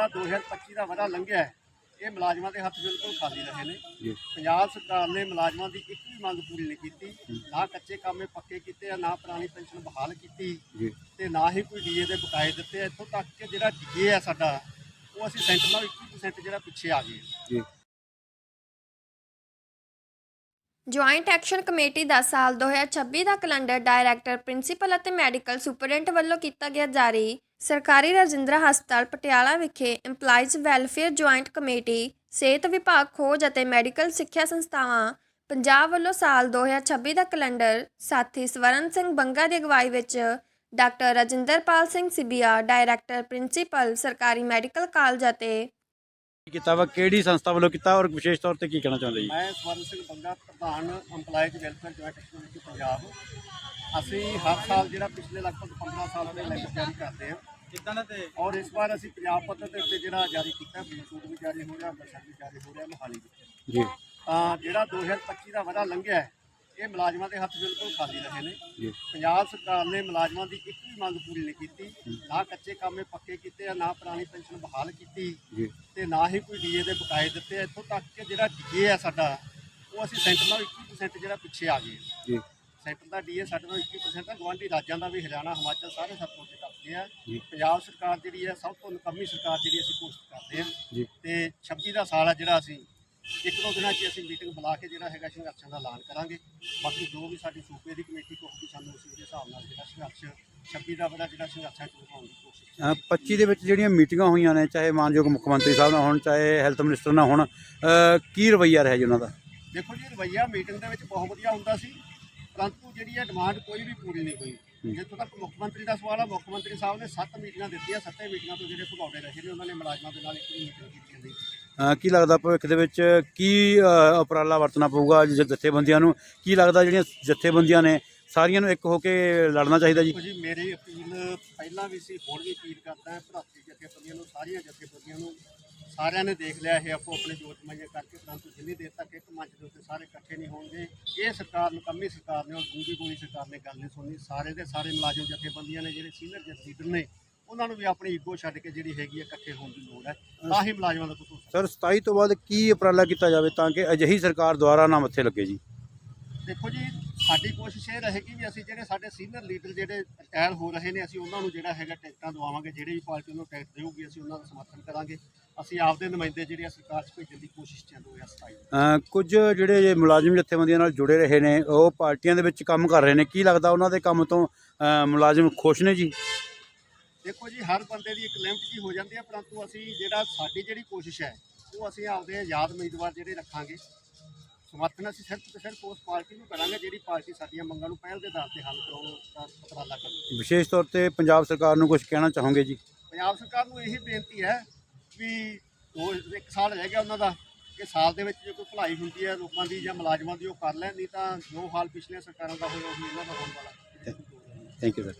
ਜਿਹੜਾ 2025 ਦਾ ਵਰਾ ਲੰਘਿਆ ਹੈ, ਇਹ ਮੁਲਾਜ਼ਮਾਂ ਦੇ ਹੱਥ ਬਿਲਕੁਲ ਖਾਲੀ ਰਹੇ ਨੇ। ਪੰਜਾਬ ਸਰਕਾਰ ਨੇ ਮੁਲਾਜ਼ਮਾਂ ਦੀ ਇੱਕ ਵੀ ਮੰਗ ਪੂਰੀ ਨਹੀਂ ਕੀਤੀ ਨਾ ਕੱਚੇ ਕਾਮੇ ਪੱਕੇ ਕੀਤੇ ਆ ਨਾ ਪੁਰਾਣੀ ਪੈਨਸ਼ਨ ਬਹਾਲ ਕੀਤੀ ਤੇ ਨਾ ਹੀ ਕੋਈ ਡੀਏ ਦੇ ਬਕਾਏ ਦਿੱਤੇ ਆ। ਇੱਥੋਂ ਤੱਕ ਕਿ ਜਿਹੜਾ ਡੀਏ ਆ ਸਾਡਾ ਉਹ ਅਸੀਂ ਸੈਂਟਰ ਨਾਲ 21% ਜਿਹੜਾ ਪਿੱਛੇ ਆ ਗਏ। ਹਾਂ। ਜੁਆਇੰਟ ਐਕਸ਼ਨ ਕਮੇਟੀ ਦਾ ਸਾਲ 2026 ਦਾ ਕੈਲੰਡਰ ਡਾਇਰੈਕਟਰ ਪ੍ਰਿੰਸੀਪਲ ਅਤੇ ਮੈਡੀਕਲ ਸੁਪਰਡੈਂਟ ਵੱਲੋਂ ਕੀਤਾ ਗਿਆ ਜਾਰੀ। ਸਰਕਾਰੀ ਰਜਿੰਦਰਾ ਹਸਪਤਾਲ ਪਟਿਆਲਾ ਵਿਖੇ EMPLOYEES ਵੈਲਫੇਅਰ ਜੁਆਇੰਟ ਕਮੇਟੀ ਸਿਹਤ ਵਿਭਾਗ, ਖੋਜ ਅਤੇ ਮੈਡੀਕਲ ਸਿੱਖਿਆ ਸੰਸਥਾਵਾਂ ਪੰਜਾਬ ਵੱਲੋਂ ਸਾਲ 2026 ਦਾ ਕੈਲੰਡਰ ਸਾਥੀ ਸਵਰਨ ਸਿੰਘ ਬੰਗਾ ਦੀ ਅਗਵਾਈ ਵਿੱਚ doctor Rajinderpal Singh Sibia director principal ਸਰਕਾਰੀ ਮੈਡੀਕਲ ਕਾਲਜ ਅਤੇ ਕੀਤਾ ਵਾ? ਕਿਹੜੀ ਸੰਸਥਾ ਵੱਲੋਂ ਕੀਤਾ ਔਰ ਵਿਸ਼ੇਸ਼ ਤੌਰ ਤੇ ਕੀ ਕਹਿਣਾ ਚਾਹੁੰਦੇ ਜੀ? ਮੈਂ ਸਵਰਨ ਸਿੰਘ ਬੰਗਾ ਪ੍ਰਧਾਨ EMPLOYEES welfare joint committee Punjab. ਅਸੀਂ ਹਰ ਸਾਲ ਜਿਹੜਾ ਪਿਛਲੇ ਲਗਭਗ 15 ਸਾਲਾਂ ਦੇ ਲੈਕਚਰ ਜਾਰੀ ਕਰਦੇ ਹਾਂ। ਕਿੱਦਾਂ ਤੇ? ਔਰ ਇਸ ਵਾਰ ਅਸੀਂ ਪੰਜਾਬ ਪੱਧਰ ਦੇ ਉੱਤੇ ਜਿਹੜਾ ਜਾਰੀ ਕੀਤਾ ਬਲੂਟੂਥ ਵੀ ਜਾਰੀ ਹੋ ਰਿਹਾ ਬਸ਼ਰ ਵੀ ਜਾਰੀ ਹੋ ਰਿਹਾ ਮੋਹਾਲੀ ਵਿੱਚ ਜੀ। ਤਾਂ ਜਿਹੜਾ 2025 ਦਾ ਵਰਾ ਲੰਘਿਆ ਹੈ, ਇਹ ਮੁਲਾਜ਼ਮਾਂ ਦੇ ਹੱਥ ਬਿਲਕੁਲ ਖਾਲੀ ਰਹੇ ਨੇ। ਪੰਜਾਬ ਸਰਕਾਰ ਨੇ ਮੁਲਾਜ਼ਮਾਂ ਦੀ ਇੱਕ ਵੀ ਮੰਗ ਪੂਰੀ ਨਹੀਂ ਕੀਤੀ। ਨਾ ਕੱਚੇ ਕਾਮੇ ਪੱਕੇ ਕੀਤੇ ਆ ਨਾ ਪੁਰਾਣੀ ਪੈਨਸ਼ਨ ਬਹਾਲ ਕੀਤੀ। ਤੇ ਨਾ ਹੀ ਕੋਈ ਡੀਏ ਦੇ ਬਕਾਏ ਦਿੱਤੇ ਆ। ਇੱਥੋਂ ਤੱਕ ਕਿ ਜਿਹੜਾ ਡੀਏ ਆ ਸਾਡਾ ਉਹ ਅਸੀਂ ਸੈਂਟਰ ਨਾਲ 21% ਜਿਹੜਾ ਪਿੱਛੇ ਆ ਗਏ। ਜੀ। ਸੈਂਟਰ ਦਾ ਡੀਏ ਸਾਡੇ ਨਾਲ 21% ਆ। ਗਵਾਂਢੀ ਰਾਜਾਂ ਦਾ ਵੀ ਹਰਿਆਣਾ ਹਿਮਾਚਲ ਸਾਰੇ ਸਭ ਤੋਂ ਕਰਦੇ ਆ। ਪੰਜਾਬ ਸਰਕਾਰ ਜਿਹੜੀ ਹੈ ਸਭ ਤੋਂ ਨਕਮੀ ਸਰਕਾਰ ਜਿਹੜੀ ਅਸੀਂ ਘੋਸ਼ਿਤ ਕਰਦੇ ਜੀ। ਤੇ 26 ਦਾ ਸਾਲ ਆ ਜਿਹੜਾ ਅਸੀਂ ਇੱਕ ਦੋ ਦਿਨਾਂ 'ਚ ਅਸੀਂ ਮੀਟਿੰਗ ਬੁਲਾ ਕੇ ਜਿਹੜਾ ਹੈਗਾ ਸੰਘਰਸ਼ਾਂ ਦਾ ਐਲਾਨ ਕਰਾਂਗੇ। ਬਾਕੀ ਜੋ ਵੀ ਸਾਡੀ ਸੂਬੇ ਦੀ ਕਮੇਟੀ ਕਹੂਗੀ ਸਾਨੂੰ ਅਸੀਂ ਉਹਦੇ ਹਿਸਾਬ ਨਾਲ ਜਿਹੜਾ ਸੰਘਰਸ਼ 26 ਦਾ ਬੜਾ ਜਿਹੜਾ ਸੰਘਰਸ਼ਾਂ ਚ ਦਿਖਾਉਣ ਦੀ ਕੋਸ਼ਿਸ਼ ਅ, 25 ਦੇ ਵਿੱਚ ਜਿਹੜੀਆਂ ਮੀਟਿੰਗਾਂ ਹੋਈਆਂ ਨੇ ਚਾਹੇ ਮਾਨਯੋਗ ਮੁੱਖ ਮੰਤਰੀ ਸਾਹਿਬ ਨਾਲ ਹੋਣ ਚਾਹੇ ਹੈਲਥ ਮਿਨਿਸਟਰ ਨਾਲ ਹੋਣ ਅ, ਕੀ ਰਵੱਈਆ ਰਿਹਾ ਜੀ ਉਹਨਾਂ ਦਾ? ਦੇਖੋ ਜੀ ਰਵਈਆ ਮੀਟਿੰਗ ਦੇ ਵਿੱਚ ਬਹੁਤ ਵਧੀਆ ਹੁੰਦਾ ਸੀ ਪਰੰਤੂ ਜਿਹੜੀ ਹੈ ਡਿਮਾਂਡ ਕੋਈ ਵੀ ਪੂਰੀ ਨਹੀਂ ਹੋਈ। ਜਿੱਥੋਂ ਤੱਕ ਮੁੱਖ ਮੰਤਰੀ ਦਾ ਸਵਾਲ ਹੈ ਮੁੱਖ ਮੰਤਰੀ ਸਾਹਿਬ ਨੇ 7 ਮੀਟਿੰਗਾਂ ਦਿੱਤੀਆਂ ਸੱਤੇ ਮੀਟਿੰਗਾਂ ਤੋਂ ਜਿਹੜੇ ਭਗੌੜੇ ਰਹੇ ਨੇ ਉਹਨਾਂ ਨੇ ਮੁਲਾਜ਼ਮਾਂ ਦੇ ਨਾਲ ਇੱਕ ਵੀ ਮੀਟਿੰਗ ਕੀਤੀ ਨਹੀਂ। ਕੀ ਲੱਗਦਾ ਭਵਿੱਖ ਦੇ ਵਿੱਚ ਕੀ ਉਪਰਾਲਾ ਵਰਤਣਾ ਪਊਗਾ ਜ- ਜਥੇਬੰਦੀਆਂ ਨੂੰ? ਕੀ ਲੱਗਦਾ ਜਿਹੜੀਆਂ ਜਥੇਬੰਦੀਆਂ ਨੇ, ਸਾਰੀਆਂ ਨੂੰ ਇੱਕ ਹੋ ਕੇ ਲੜਨਾ ਚਾਹੀਦਾ ਜੀ? ਜੀ ਮੇਰੀ ਅਪੀਲ ਪਹਿਲਾਂ ਵੀ ਸੀ ਹੁਣ ਵੀ ਅਪੀਲ ਕਰਦਾ ਹਾਂ ਭਰਾਤਰੀ ਜਥੇਬੰਦੀਆਂ ਨੂੰ, ਸਾਰੀਆਂ ਜਥੇਬੰਦੀਆਂ ਨੂੰ। ਸਾਰਿਆਂ ਨੇ ਦੇਖ ਲਿਆ ਇਹ ਆਪੋ ਆਪਣੇ ਜੋਤ ਮਾਈਆਂ ਕਰਕੇ, ਪਰੰਤੂ ਜਿੰਨੀ ਦੇਰ ਤੱਕ ਇੱਕ ਮੰਚ ਦੇ ਉੱਤੇ ਸਾਰੇ ਇਕੱਠੇ ਨਹੀਂ ਹੋਣਗੇ, ਇਹ ਸਰਕਾਰ ਨੂੰ ਨਕੰਮੀ ਸਰਕਾਰ ਨੇ ਔਰ ਦੂਜੀ ਗੋਲੀ ਸਰਕਾਰ ਨੇ ਗੱਲ ਨਹੀਂ ਸੁਣਨੀ। ਸਾਰੇ ਦੇ ਸਾਰੇ ਮੁਲਾਜ਼ਮ ਜਥੇਬੰਦੀਆਂ ਨੇ, ਜਿਹੜੇ ਸੀਨੀਅਰ ਜਥ ਲੀਡਰ ਨੇ ਉਹਨਾਂ ਨੂੰ ਵੀ ਆਪਣੀ ਈਗੋ ਛੱਡ ਕੇ ਜਿਹੜੀ ਹੈਗੀ ਹੈ ਇਕੱਠੇ ਹੋਣ ਦੀ ਲੋੜ ਹੈ। ਤਾਂ ਹੀ ਮੁਲਾਜ਼ਮਾਂ ਦਾ ਕੁਝ ਸਰ 27 ਤੋਂ ਬਾਅਦ ਕੀ ਉਪਰਾਲਾ ਕੀਤਾ ਜਾਵੇ ਤਾਂ ਕਿ ਅਜਿਹੀ ਸਰਕਾਰ ਦੁਆਰਾ ਨਾ ਮੱਥੇ ਲੱਗੇ ਜੀ? ਦੇਖੋ ਜੀ ਸਾਡੀ ਕੋਸ਼ਿਸ਼ ਇਹ ਰਹੇਗੀ ਵੀ ਅਸੀਂ ਜਿਹੜੇ ਸਾਡੇ ਸੀਨੀਅਰ ਲੀਡਰ ਜਿਹੜੇ ਰਿਟਾਇਰ ਹੋ ਰਹੇ ਨੇ ਅਸੀਂ ਉਹਨਾਂ ਨੂੰ ਜਿਹੜਾ ਹੈਗਾ ਟਿਕਟਾਂ ਦਵਾਵਾਂਗੇ ਜਿਹੜੀ ਵੀ ਪਾਰਟੀ ਨੂੰ ਟਿਕਟ ਦੇਊਗੀ ਅਸੀਂ ਉਹਨਾਂ ਦਾ ਸਮਰਥਨ ਕਰਾਂਗੇ। ਅਸੀਂ ਆਪਦੇ ਨੁਮਾਇੰਦੇ ਜਿਹੜੇ ਆ ਸਰਕਾਰ 'ਚ ਭੇਜਣ ਦੀ ਕੋਸ਼ਿਸ਼ ਚ ਹਾਂ 2027 ਅ, ਕੁਝ ਜਿਹੜੇ ਮੁਲਾਜ਼ਮ ਜਥੇਬੰਦੀਆਂ ਨਾਲ ਜੁੜੇ ਰਹੇ ਨੇ ਉਹ ਪਾਰਟੀਆਂ ਦੇ ਵਿੱਚ ਕੰਮ ਕਰ ਰਹੇ ਨੇ ਕੀ ਲੱਗਦਾ ਉਹਨਾਂ ਦੇ ਕੰਮ ਤੋਂ ਮੁਲਾਜ਼ਮ ਖੁਸ਼ ਨੇ ਜੀ? ਦੇਖੋ ਜੀ ਹਰ ਬੰਦੇ ਦੀ ਇੱਕ ਲਿਮਟ ਜੀ ਹੋ ਜਾਂਦੀ ਹੈ ਪਰੰਤੂ ਅਸੀਂ ਜਿਹੜਾ ਸਾਡੀ ਜਿਹੜੀ ਕੋਸ਼ਿਸ਼ ਹੈ ਉਹ ਅਸੀਂ ਆਪਦੇ ਆਜ਼ਾਦ ਉਮੀਦਵਾਰ ਜਿਹੜੇ ਰੱਖਾਂਗੇ। ਸਮਰਥਨ ਅਸੀਂ ਸਿਰਫ ਤੇ ਸਿਰਫ ਉਸ ਪਾਰਟੀ ਨੂੰ ਕਰਾਂਗੇ ਜਿਹੜੀ ਪਾਰਟੀ ਸਾਡੀਆਂ ਮੰਗਾਂ ਨੂੰ ਪਹਿਲ ਦੇ ਆਧਾਰ ਤੇ ਹੱਲ ਕਰਾਉਣ ਦਾ ਉਪਰਾਲਾ ਕਰੇਗੀ ਵਿਸ਼ੇਸ਼ ਤੌਰ ਤੇ ਪੰਜਾਬ ਸਰਕਾਰ ਨੂੰ ਕੁਝ ਕਹਿਣਾ ਚਾਹੋਗੇ ਜੀ? ਪੰਜਾਬ ਸਰਕਾਰ ਨੂੰ ਇਹੀ ਬੇਨਤੀ ਹੈ ਵੀ ਦੋ ਇੱਕ ਸਾਲ ਰਹਿ ਗਿਆ ਉਹਨਾਂ ਦਾ ਕਿ ਸਾਲ ਦੇ ਵਿੱਚ ਜੇ ਕੋਈ ਭਲਾਈ ਹੁੰਦੀ ਹੈ ਲੋਕਾਂ ਦੀ ਜਾਂ ਮੁਲਾਜ਼ਮਾਂ ਦੀ ਉਹ ਕਰ ਲੈਣ ਨਹੀਂ ਤਾਂ ਜੋ ਹਾਲ ਪਿਛਲੀਆਂ ਸਰਕਾਰਾਂ ਦਾ ਹੋਇਆ ਉਹੀ ਇਹਨਾਂ ਦਾ ਹੋਣ ਵਾਲਾ। Thank you sir